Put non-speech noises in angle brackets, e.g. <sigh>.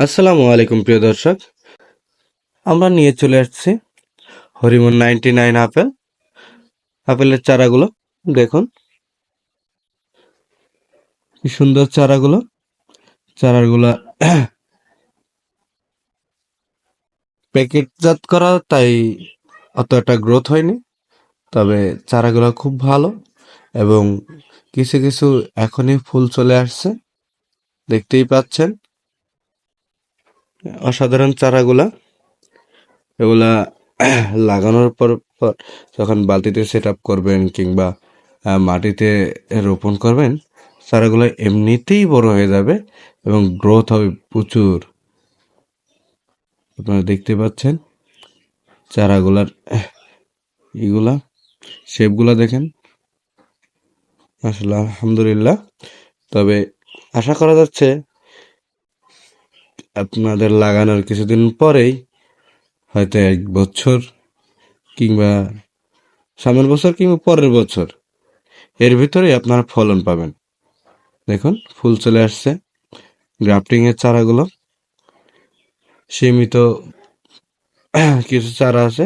আসসালামু আলাইকুম, প্রিয় দর্শক। আমরা নিয়ে চলে আসছি হরিমন নাইনটি নাইন আপেল। আপেলের চারাগুলো, দেখুন। কি সুন্দর চারাগুলো। চারাগুলো প্যাকেটজাত করা, তাই অত একটা গ্রোথ হয়নি। তবে চারাগুলো খুব ভালো এবং কিছু কিছু এখনই ফুল চলে আসছে। দেখতেই পাচ্ছেন। অসাধারণ চারাগুলা, এগুলা <clears throat> লাগানোর পর পর যখন বালতিতে সেট আপ করবেন কিংবা মাটিতে রোপণ করবেন, চারাগুলো এমনিতেই বড় হয়ে যাবে এবং গ্রোথ হবে প্রচুর। আপনারা দেখতে পাচ্ছেন চারাগুলার ইগুলা শেপগুলা দেখেন। আসলে আলহামদুলিল্লাহ। তবে আশা করা যাচ্ছে আপনাদের লাগানোর কিছুদিন পরেই, হয়তো এক বছর কিংবা সামনের বছর কিংবা পরের বছর, এর ভিতরেই আপনারা ফলন পাবেন। দেখুন, ফুল চলে আসছে। গ্রাফটিংয়ের চারাগুলো, সীমিত কিছু চারা আছে।